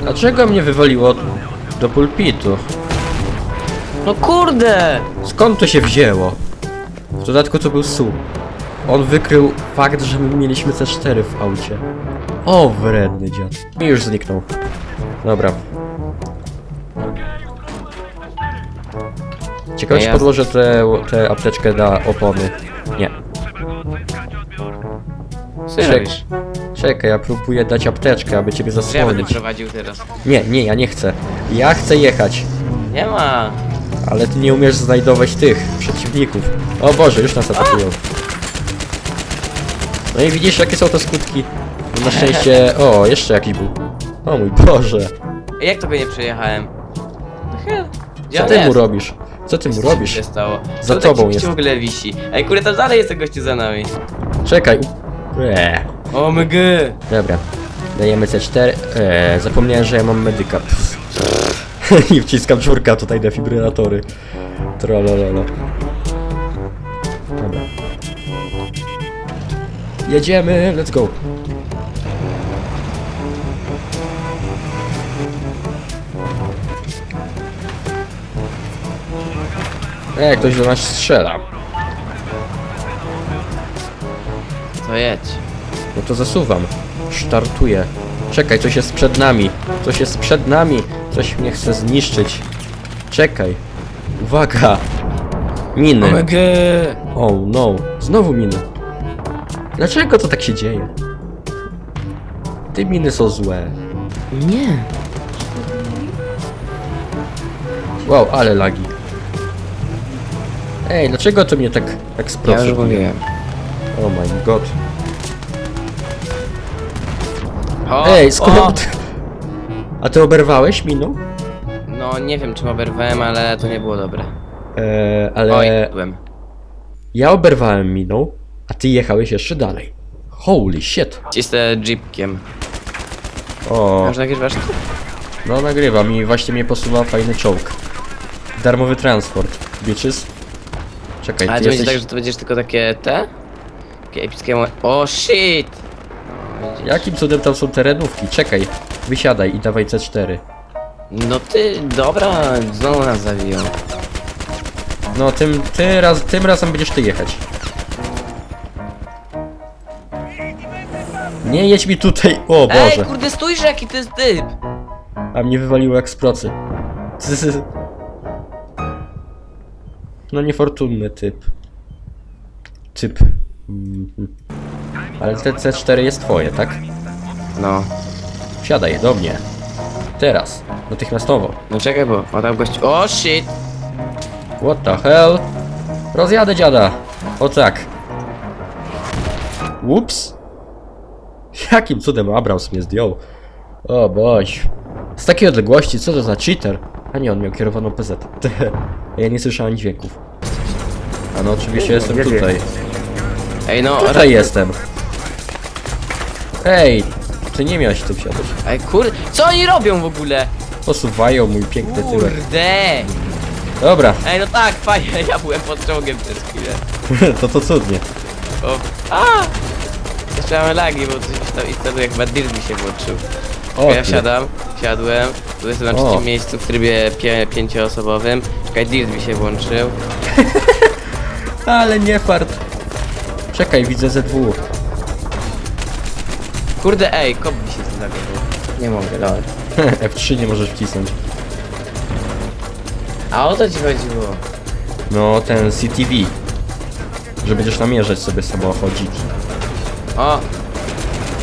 Dlaczego mnie wywaliło do pulpitu? No kurde! Skąd to się wzięło? W dodatku to był Su. On wykrył fakt, że my mieliśmy C4 w aucie. O, wredny dziad. I już zniknął. Dobra. Ciekawe, czy Ja- podłożę tę tę apteczkę na opony. Nie. Co Czek- robisz? Czekaj, ja próbuję dać apteczkę, aby ciebie Ja będę zasłonić. prowadził teraz. Nie, nie, ja nie chcę. Ja chcę jechać. Nie ma. Ale ty nie umiesz znajdować tych przeciwników. O Boże, już nas atakują. No i widzisz jakie są to skutki? Na szczęście... O, jeszcze jakiś był. O mój Boże. Jak to go nie przejechałem? No. Gdzie Co on ty mu jest? robisz? Co ty mu Co się robisz? stało? Za Co tobą gościu jest. w ogóle wisi. Ej, kurde, tam dalej jest ten gościu za nami. Czekaj. Eee. O. Dobra. Dajemy C4. Eee, zapomniałem, że ja mam medyka. I wciskam czwórka tutaj defibrylatory. Trolololo. Dobra. Jedziemy, let's go. Ej, ktoś do nas strzela. To jedź. No to zasuwam. Startuję. Czekaj, coś jest przed nami. Coś jest przed nami. Coś mnie chce zniszczyć. Czekaj. Uwaga. Miny. Oh no. Znowu miny. Dlaczego to tak się dzieje? Te miny są złe. Nie. Wow, ale lagi. Ej, dlaczego to mnie tak, tak Ja już mówiłem. Oh my god. O, Ej, o. skąd? A ty oberwałeś miną? No nie wiem czym oberwałem, ale to nie było dobre. Eee, ale... Oj, byłem. Ja oberwałem miną, a ty jechałeś jeszcze dalej. Holy shit. Cisnę jeepkiem. O, Już nagrywasz? no nagrywam i właśnie mnie posuwa fajny czołg. Darmowy transport, bitches. Czekaj, Ale ty to będzie jesteś... tak, że to będziesz tylko takie te? Takie epickie mo- O shit! Jakim cudem tam są terenówki? Czekaj, wysiadaj i dawaj C4. No ty, dobra, znowu nas zabiją. No, tym, ty raz, tym razem będziesz ty jechać. Nie jedź mi tutaj, o Ej, Boże. kurde, stójże jaki to jest typ! A mnie wywaliło jak z procy. No niefortunny typ. Typ. Mhm. Ale te C4 jest twoje, tak? No, Wsiadaj do mnie. Teraz. Natychmiastowo. no czekaj, bo o tam gościu. O shit! What the hell? Rozjadę dziada. O tak. Ups. Jakim cudem Abrams mnie zdjął? O boś. Z takiej odległości, co to za cheater? A nie, on miał kierowaną PZ. ja nie słyszałem dźwięków. A no oczywiście jestem tutaj. Ej, no, Tutaj jestem. Ej, ty nie miałeś tu wsiadać. Ej, kurde, co oni robią w ogóle? Posuwają mój piękny tyłek. Kurde! Dobra, Ej, no tak, fajnie, ja byłem pod czołgiem przez chwilę. to to cudnie. O, a! Jeszcze mamy lagi, bo coś tam instaluje, chyba dirt mi się włączył. O, ja ty. wsiadam, wsiadłem, tu jestem na O. trzecim miejscu w trybie pie pięcioosobowym. Czekaj, dirt mi się włączył. Ale nie fart. Czekaj, widzę ZW. Kurde, ej, kop mi się zagadł. Nie mogę, lol. F3 nie możesz wcisnąć. A o to ci chodziło? No, ten CTV. Że będziesz namierzać sobie samochodziki. O!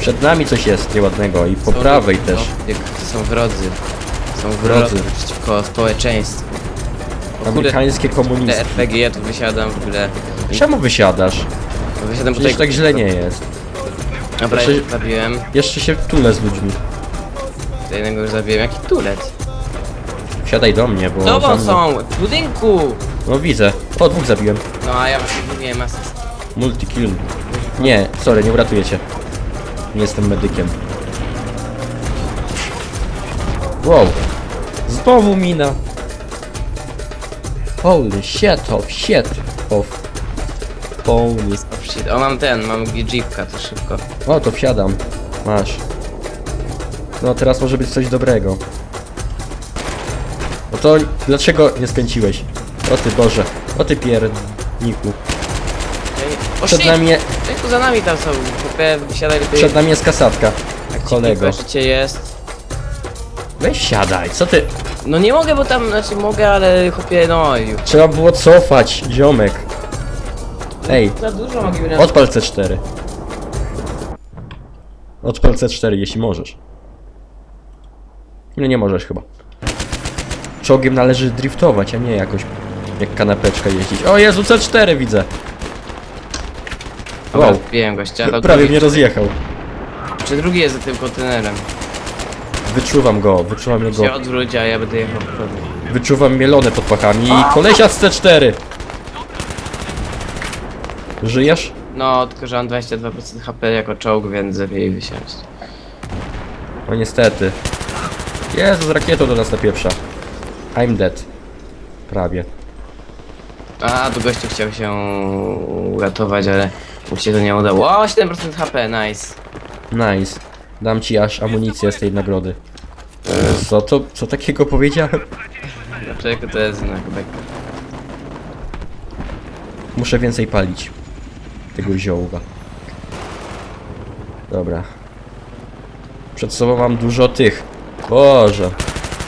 Przed nami coś jest nieładnego i po są- prawej no, też. jak Są wrodzy. Są Wrodzy. wrodzy przeciwko społeczeństwu. O kurde, Amerykańskie te komunistki. RPG, ja tu wysiadam w ogóle. Czemu wysiadasz? No, Wysiadam Przecież tutaj. tak źle nie jest. Dobra, Jeszcze- ja zabiłem. Jeszcze się tule z ludźmi. Jednego już zabiłem. Jaki tulet? Wsiadaj do mnie, bo... Tobą za mną- są! W budynku! No widzę. O, dwóch zabiłem. No a ja właśnie mówiłem asyst. Multikill. Nie, sorry, nie uratuję cię. Nie jestem medykiem. Wow. Znowu mina. Holy shit of shit of O shit, o mam ten, mam jeepka, to szybko. O, to wsiadam. Masz. No teraz może być coś dobrego. No to dlaczego nie skręciłeś? O ty Boże, o ty pierniku. Ej, O Przed shit! nami, je, Ej, tu za nami tam są, chłopie, wysiadaj lepiej. przed nami jest kasatka. Jak ci kolego. życie jest. Weź siadaj, co ty? No nie mogę, bo tam, znaczy mogę, ale chłopie, no już. Trzeba było cofać, ziomek. Ej, Za dużo mogli na... odpal C4. Odpal C4, jeśli możesz. No nie możesz chyba. Czołgiem należy driftować, a nie jakoś jak kanapeczka jeździć. O Jezu, C4 widzę. Dobra, Wow, Wiem gościa, to prawie drugi, mnie rozjechał. Czy drugi jest za tym kontenerem? Wyczuwam go, wyczuwam jego. Się odwróć, a ja będę jechał w przodu. Wyczuwam mielone pod pachami i kolesia z C4. Żyjesz? No, tylko że mam 22% HP jako czołg, więc lepiej wysiąść. No niestety. Jezu, z rakietą do nas napieprza. I'm dead. Prawie. A, tu gościu chciał się uratować, ale mu się to nie udało. O, 7% HP, nice. Nice. Dam ci aż amunicję z tej nagrody. Co to, co takiego powiedziałem? Dlaczego to jest znak beka? Muszę więcej palić. Tego ziołka. Dobra. Przed sobą mam dużo tych. Boże.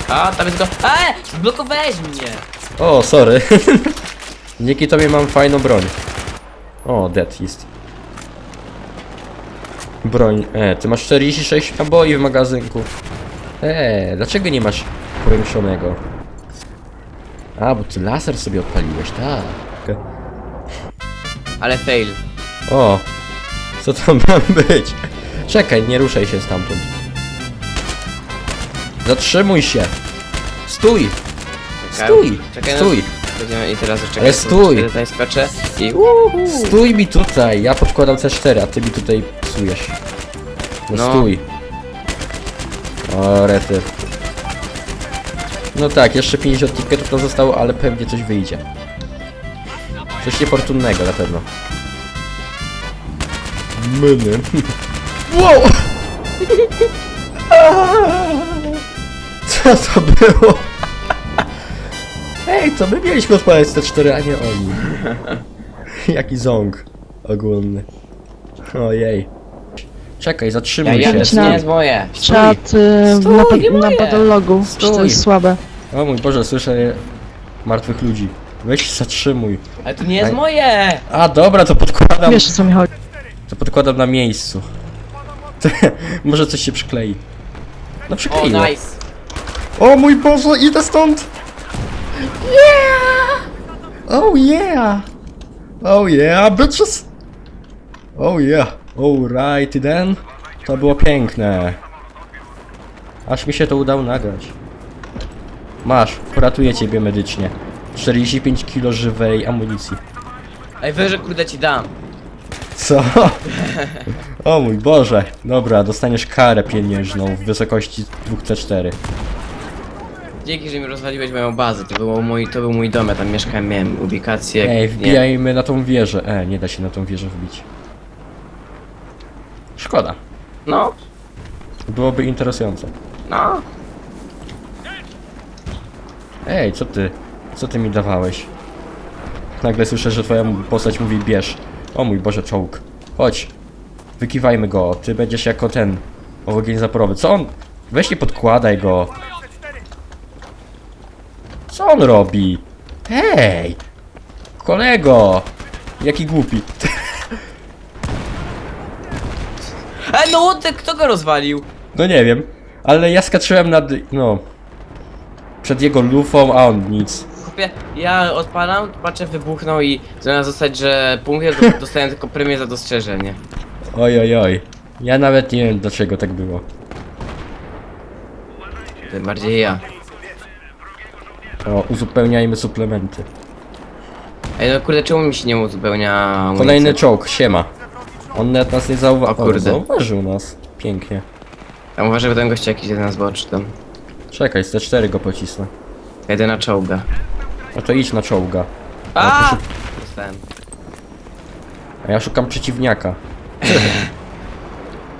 A, tam jest go... Eee! Zblokowałeś mnie! O, sorry. Dzięki tobie mam fajną broń. O, dead jest. Broń. E, ty masz 46 naboi w magazynku. E, dlaczego nie masz powiększonego? A, bo ty laser sobie odpaliłeś, tak. Ale fail. O, co to ma być? Czekaj, nie ruszaj się stamtąd. Zatrzymuj się. Stój, Czekaj, stój, Czekaj, no, stój. Będziemy- I teraz jeszcze Ale stój. Tutaj skoczę i... Stój mi tutaj, ja podkładam C4, a ty mi tutaj psujesz. No, No. stój. O, rety. No tak, jeszcze 50 ticketów nam zostało, ale pewnie coś wyjdzie. Coś niefortunnego na pewno. Myny. Wow! Co to było? Ej, to my mieliśmy odpalać C4, a nie oni. Jaki ząg ogólny. Ojej. Czekaj, zatrzymuj Ja, się. ja, to Stój. nie jest moje. Czat y, Stój, na, nie pod, na moje. podologu, czy to Stój. jest słabe. O mój Boże, słyszę martwych ludzi. Weź zatrzymuj. Ale to nie jest moje! A dobra, to podkładam. Wiesz o co mi chodzi. To podkładam na miejscu. Może coś się przyklei. No O, przykleiło. nice. O mój Boże, idę stąd! Yeah! Oh yeah! Oh yeah, bitches! Oh yeah, alrighty then. To było piękne. Aż mi się to udało nagrać. Masz, uratuję ciebie medycznie. 45 kg żywej amunicji. Ej, wyżej kurde ci dam. Co? O mój Boże. Dobra, dostaniesz karę pieniężną w wysokości 2C4. Dzięki, że mi rozwaliłeś moją bazę. To, było mój, to był mój dom, ja tam mieszkałem, miałem ubikację. Ej, nie. wbijajmy na tą wieżę. E, nie da się na tą wieżę wbić. Szkoda. No, Byłoby interesujące. no. Ej, co ty? Co ty mi dawałeś? Nagle słyszę, że twoja postać mówi bierz. O mój Boże, czołg. Chodź. Wykiwajmy go. Ty będziesz jako ten ogień zaporowy. Co on? Weź nie podkładaj go. Co on robi? Hej! Kolego! Jaki głupi. Ej, no ty, kto go rozwalił? No nie wiem. Ale ja skaczyłem nad... no... Przed jego lufą, a on nic. Chłopie, ja odpalam, patrzę, wybuchnął i zamiast zostać, że punkt, to dostałem tylko premię za dostrzeżenie. Oj, oj, oj. Ja nawet nie wiem dlaczego tak było. Tym bardziej ja. O, uzupełniajmy suplementy. Ej, no kurde, czemu mi się nie uzupełnia? Kolejny czołg, siema. On nawet nas nie zauważył. O kurde. Zauważył nas. Pięknie. Tam uważaj, bo ten gość jakiś jeden z boczy tam. Czekaj, z T4 go pocisnę. Jedę na czołga. No to idź na czołga. A! Dostałem. A ja szukam przeciwniaka.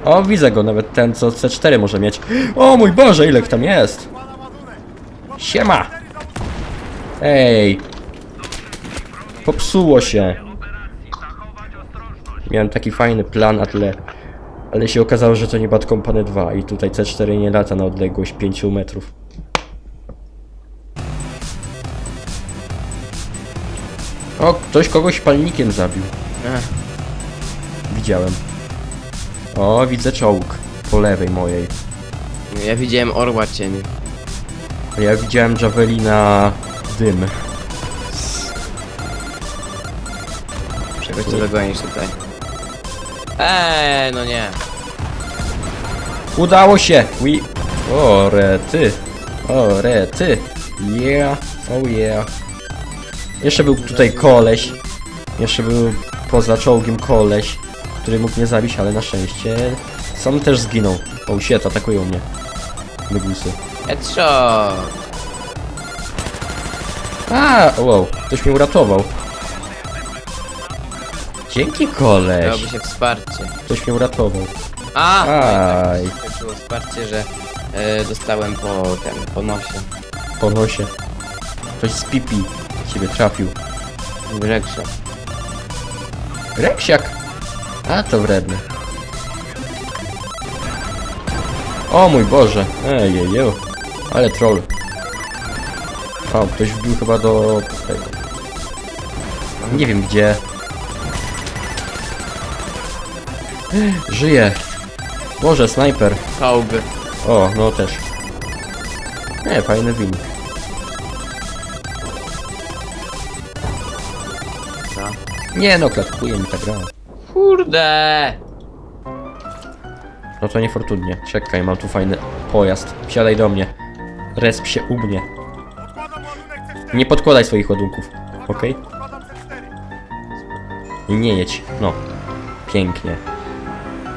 O, widzę go, nawet ten, co C4 może mieć. O mój Boże, ile ich tam jest! Siema! Ej! Popsuło się. Miałem taki fajny plan, ale... Ale się okazało, że to nie Bad Company 2 i tutaj C4 nie lata na odległość 5 metrów. O, ktoś kogoś palnikiem zabił. Ech, Widziałem. O, widzę czołg. Po lewej mojej. ja widziałem orła cieni. A Ja widziałem Javelina dym. Czegoś ty dogonisz tutaj. Eee, no nie. Udało się! We... O, rety. O, rety. Yeah. Oh yeah. Jeszcze był tutaj koleś. Jeszcze był poza czołgiem koleś, który mógł mnie zabić, ale na szczęście sam też zginął. O, shit, atakują mnie. Mygusy. Headshot! A, wow, ktoś mnie uratował. Dzięki koleś. Dałoby się wsparcie. Ktoś mnie uratował. A! No Aj. i tak skończyło wsparcie, że e, dostałem po ten, po nosie. Po nosie. Ktoś z pipi ciebie trafił. Greksze. Reksiak! A to wredny. O mój Boże! Ejeju. Ale troll. O, ktoś wbił chyba do tego. Nie wiem gdzie. Żyje. Boże, snajper. Czołg. O, no też. Nie, fajny win. Nie no, klatkuje mi ta gra. Kurde! No to niefortunnie. Czekaj, mam tu fajny pojazd. Wsiadaj do mnie. Resp się u mnie. Nie podkładaj swoich ładunków, okej? I nie jedź. No. Pięknie.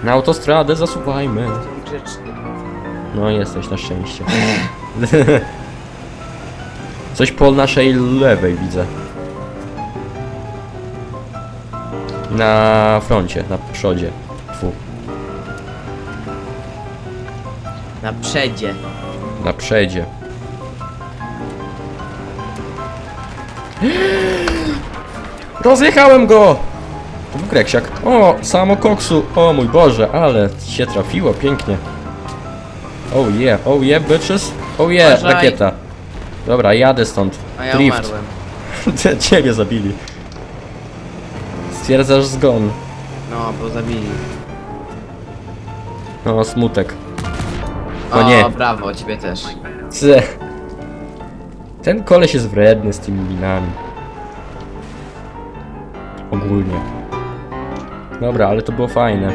Na autostradę zasuwajmy. Grzeczny. No jesteś na szczęście. Coś po naszej lewej widzę. Na froncie, na przodzie. Fu, Na przedzie. na przedzie. Rozjechałem go! To był Greksiak. O, samo koksu. O mój Boże, ale się trafiło pięknie. Oh yeah, oh yeah, bitches. Oh yeah, Uważaj. rakieta. Dobra, jadę stąd. A ja Drift. umarłem. Ciebie zabili. Stwierdzasz zgon. No, bo zabili. No, smutek. O O, nie. brawo, ciebie też. C. Ten koleś jest wredny z tymi minami. Ogólnie. Dobra, ale to było fajne.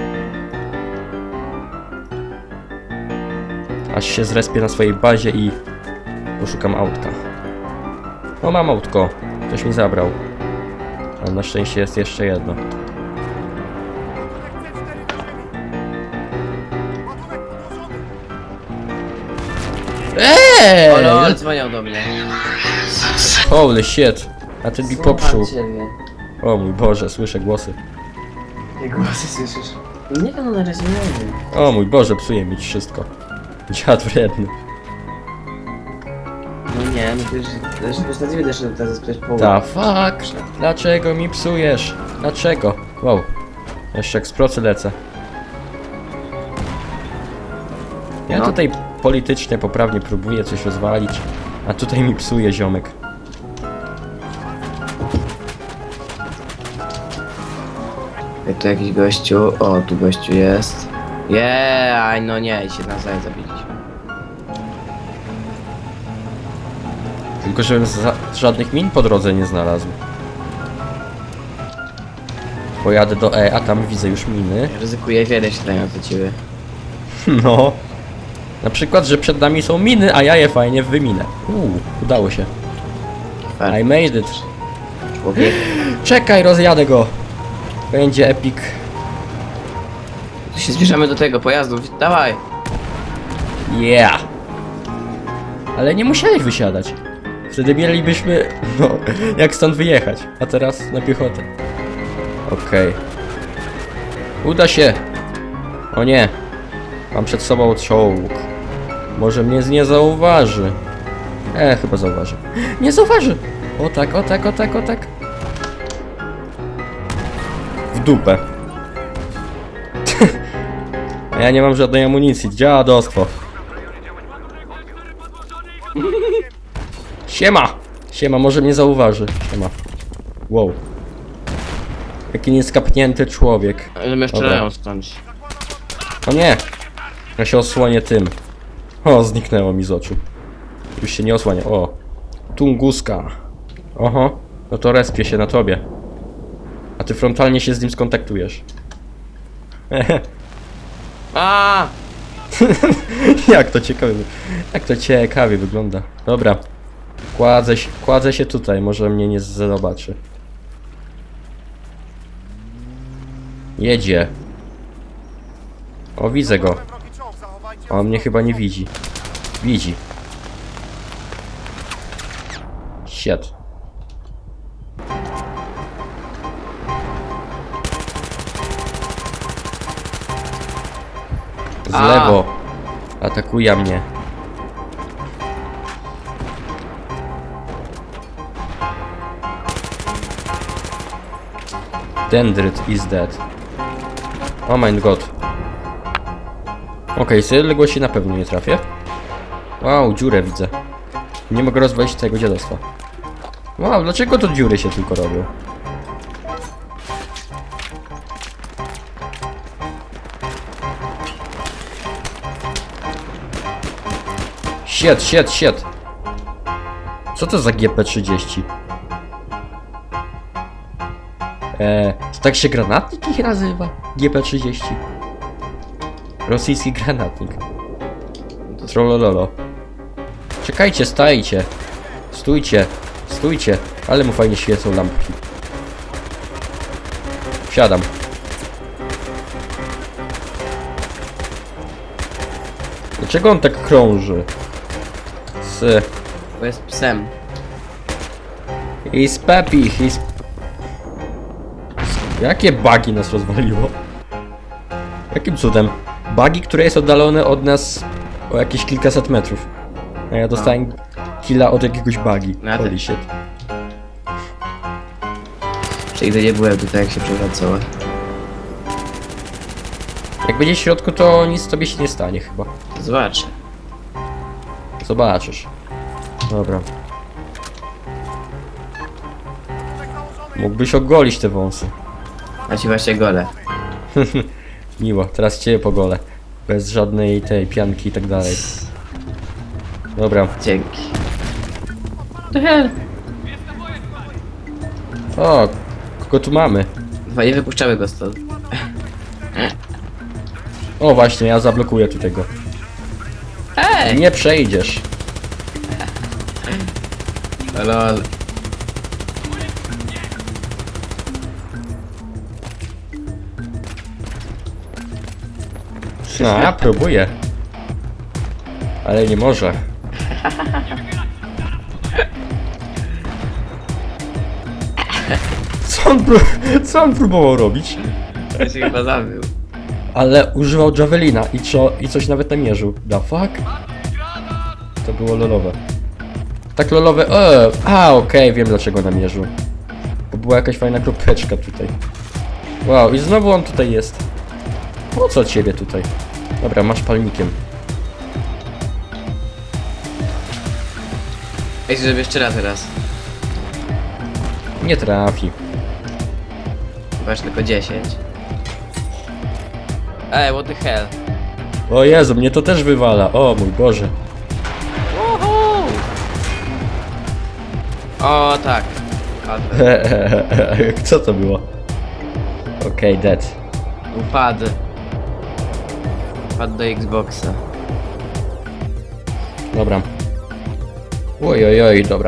Aż się zrespię na swojej bazie i poszukam autka. No mam autko. Ktoś mi zabrał. Ale na szczęście jest jeszcze jedno. Eee! O lol, dzwonią do mnie. Holy shit. A ten mi popsuł. ciebie. O mój Boże, słyszę głosy. Jak głosy słyszysz? Nie, no na razie nie wiem. O mój Boże, psuje mi wszystko. Dziad wredny. Nie, no przecież, na ciebie też teraz sprzeć połowę. Ta fuck. Dlaczego mi psujesz? Dlaczego? Wow. Jeszcze jak z procy lecę. Ja No. tutaj politycznie poprawnie próbuję coś rozwalić, a tutaj mi psuje ziomek. Jak tu jakiś gościu, o tu gościu jest. Jeee, no nie, i się nawzajem zabiliśmy. Tylko żebym żadnych min po drodze nie znalazł. Pojadę do E, a tam widzę już miny. Ryzykuję wiele średnio do ciebie. No. Na przykład, że przed nami są miny, a ja je fajnie wyminę. Uuu, udało się. I made it. Człowiek. Czekaj, rozjadę go. Będzie epic. Tu się zbliżamy do tego pojazdu, dawaj! Yeah. Ale nie musiałeś wysiadać. Wtedy mielibyśmy, no, jak stąd wyjechać. A teraz na piechotę. Okej. Uda się. O nie. Mam przed sobą czołg. Może mnie nie zauważy. E, chyba zauważy. Nie zauważy! O tak, o tak, o tak, o tak. W dupę. A ja nie mam żadnej amunicji. Dziadostwo. Siema! Siema, może mnie zauważy. Siema. Wow. Jaki nieskapnięty człowiek. Ale mnie Dobra. strzelają skądś. O nie! Ja się osłonię tym. O, zniknęło mi z oczu. Już się nie osłania. O! Tunguska. Oho. No to respię się na tobie. A ty frontalnie się z nim skontaktujesz. A! jak to ciekawie. Jak to ciekawie wygląda. Dobra. Kładzę się, kładzę się tutaj, może mnie nie zobaczy. Jedzie. O, widzę go. On mnie chyba nie widzi. Widzi. Shit. Z A. lewo. Atakuje mnie. Dendryt is dead. Oh my god. Okej, z tej odległości na pewno nie trafię. Wow, dziurę widzę. Nie mogę rozwalić tego dziadostwa. Wow, dlaczego to dziury się tylko robią? Shit, shit, shit. Co to za GP30? Eee, to tak się granatnik ich nazywa? GP30. Rosyjski granatnik. Trollololo. Czekajcie, stajcie. Stójcie, stójcie. Ale mu fajnie świecą lampki. Wsiadam. Dlaczego on tak krąży? Z... Bo jest psem. He's Peppy, he's... Jakie bugi nas rozwaliło? Jakim cudem? Bugi, które jest oddalone od nas o jakieś kilkaset metrów. A ja dostałem killa od jakiegoś bugi. No ja Holy też. shit. Przejdę nie byłem tutaj jak się przewracało. Jak będzie w środku, to nic tobie się nie stanie chyba. Zobaczę. Zobaczysz. Dobra. Mógłbyś ogolić te wąsy. A ci właśnie gole. Miło, teraz cię pogolę. Bez żadnej tej pianki i tak dalej. Dobra. Dzięki. The hell? O, kogo tu mamy? Chyba nie wypuszczały go stąd. O właśnie, ja zablokuję tu tego. Ej! Nie przejdziesz. Lol. No, ja próbuję. Ale nie może. Co on, pró co on próbował robić? Ja się chyba zabił. Ale używał Javelina i, co, i coś nawet namierzył. The fuck? To było lolowe. Tak lolowe. E, a, okej, wiem dlaczego namierzył. Bo była jakaś fajna kropeczka tutaj. Wow, i znowu on tutaj jest. Po co ciebie tutaj? Dobra, masz palnikiem. Ej, żeby jeszcze raz teraz. Nie trafi. Masz tylko 10. Ej, what the hell? O Jezu, mnie to też wywala. O mój Boże. O, tak. Padłem. Co to było? Okej, dead. Upadł. Wpadł do Xboxa. Dobra. Oj, oj, oj, dobra.